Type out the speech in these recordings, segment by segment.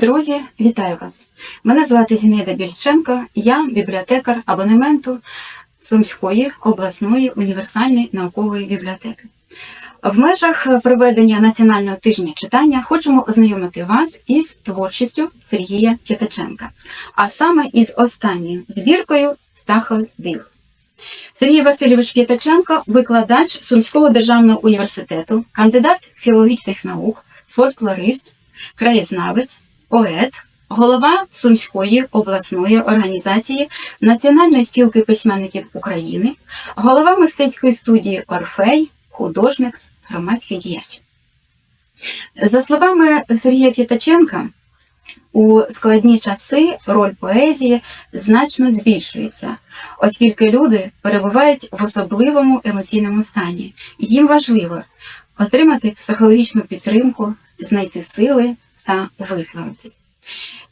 Друзі, вітаю вас! Мене звати Зінаїда Більченко, я бібліотекар абонементу Сумської обласної універсальної наукової бібліотеки. В межах проведення національного тижня читання хочемо ознайомити вас із творчістю Сергія П'ятаченка, а саме із останньою збіркою «Птаходив». Сергій Васильович П'ятаченко, викладач Сумського державного університету, кандидат філологічних наук, фольклорист, краєзнавець, поет, голова Сумської обласної організації Національної спілки письменників України, голова мистецької студії Орфей, художник, громадський діяч. За словами Сергія П'ятаченка, у складні часи роль поезії значно збільшується, оскільки люди перебувають в особливому емоційному стані. Їм важливо отримати психологічну підтримку, знайти сили та висловитись.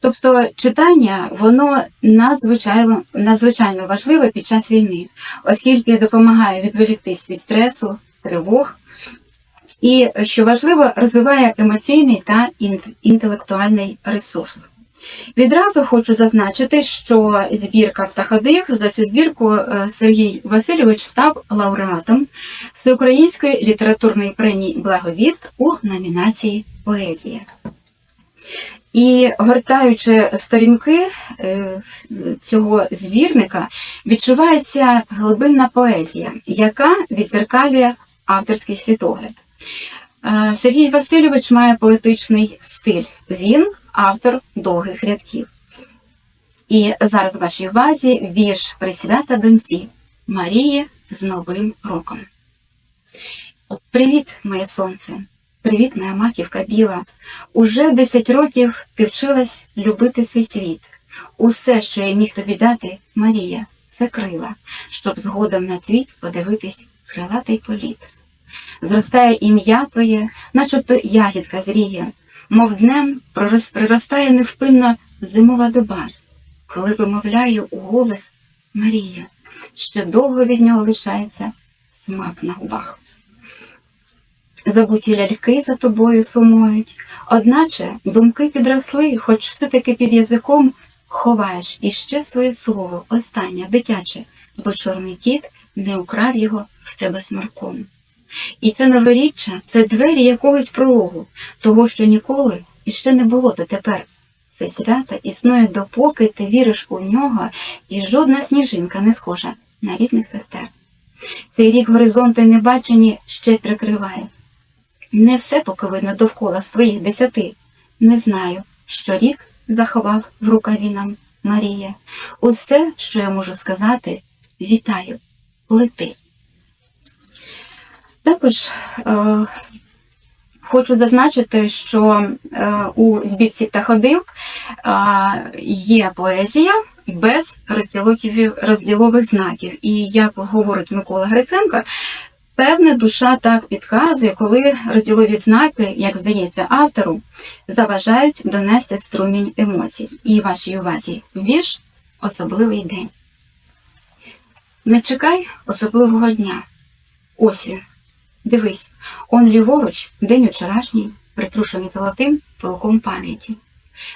Тобто читання воно надзвичайно, надзвичайно важливе під час війни, оскільки допомагає відволіктись від стресу, тривог, і, що важливо, розвиває емоційний та інтелектуальний ресурс. Відразу хочу зазначити, що збірка «Птаходив» за цю збірку е, Сергій Васильович став лауреатом Всеукраїнської літературної премії Благовіст у номінації Поезія. І гортаючи сторінки е, цього збірника, відчувається глибинна поезія, яка відзеркалює авторський світогляд. Е, Сергій Васильович має поетичний стиль. Він автор довгих рядків. І зараз в вашій увазі вірш присвята доньці Марії з Новим роком. Привіт, моє сонце! Привіт, моя маківка біла. Уже 10 років ти вчилась любити цей світ. Усе, що я міг тобі дати, Марія, це крила, щоб згодом на твій подивитись крилатий політ. Зростає ім'я твоє, начебто ягідка зріє, мов днем пророс- приростає невпинно зимова доба, коли вимовляю у голос Марія, ще довго від нього лишається смак на губах. Забуті ляльки за тобою сумують, одначе думки підросли, хоч все-таки під язиком ховаєш іще своє слово, останнє, дитяче, бо чорний кіт не украв його в тебе смарком. І це новоріччя, це двері якогось прологу, того, що ніколи іще не було дотепер. Це свято існує допоки ти віриш у нього, і жодна сніжинка не схожа на рідних сестер. Цей рік горизонти небачені ще прикриває. Не все поки видно довкола своїх десяти. Не знаю, що рік заховав в рукаві нам Марія. Усе, що я можу сказати, вітаю, лети. Також е, хочу зазначити, що е, у збірці птаходив е, є поезія без розділових знаків. І як говорить Микола Гриценко, Певне, душа так підказує, коли розділові знаки, як здається автору, заважають донести струмінь емоцій. І вашій увазі вірш особливий день. Не чекай особливого дня. Ось він. Дивись, он ліворуч, день вчорашній, притрушений золотим пилком пам'яті.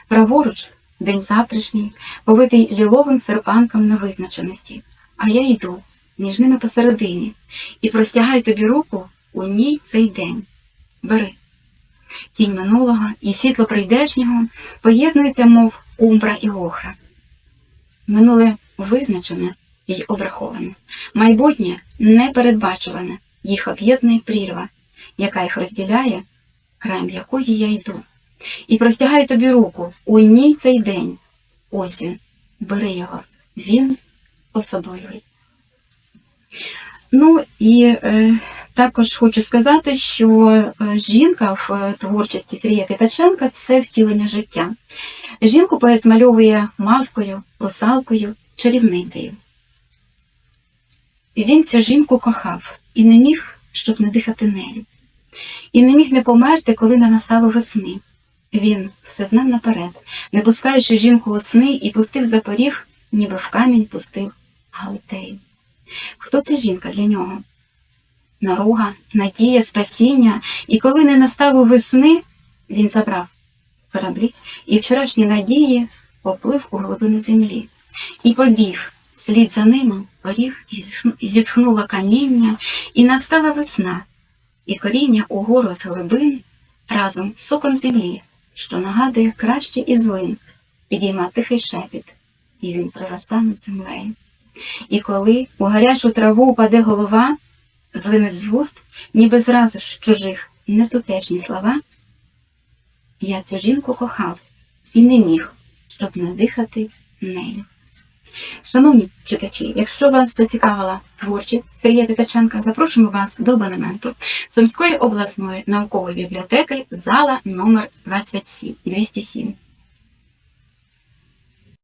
Праворуч день завтрашній, повитий ліловим серпанком невизначеності. А я йду між ними посередині і простягаю тобі руку у ній цей день. Бери. Тінь минулого і світло прийдешнього поєднуються, мов умбра і охра. Минуле визначене й обраховане, майбутнє непередбачуване, їх об'єднує прірва, яка їх розділяє, краєм якої я йду. І простягаю тобі руку у ній цей день. Ось він, бери його, він особливий. Ну і е, також хочу сказати, що е, жінка в е, творчості Сергія П'ятаченка це втілення життя. Жінку поет змальовує мавкою, русалкою, чарівницею. І він цю жінку кохав і не міг, щоб не дихати нею. І не міг не померти, коли не настало весни. Він все знав наперед, не пускаючи жінку у сни, і пустив за поріг, ніби в камінь пустив Галатею. Хто ця жінка для нього? Наруга, надія, спасіння, і коли не настало весни, він забрав кораблі, і вчорашні надії поплив у глибини землі. І побіг слід за ними поріг, і зітхну- і зітхнуло каміння, і настала весна, і коріння угору з глибин разом з соком землі, що нагадує краще і злим, підійма тихий шепіт, і він проростає над землею. І коли у гарячу траву упаде голова, злинуть з вуст, ніби зразу ж чужих нетутешні слова, я цю жінку кохав і не міг, щоб не дихати нею. Шановні читачі, якщо вас зацікавила творчість Сергія Тикаченка, запрошуємо вас до абонементу Сумської обласної наукової бібліотеки, зала номер 27, 207.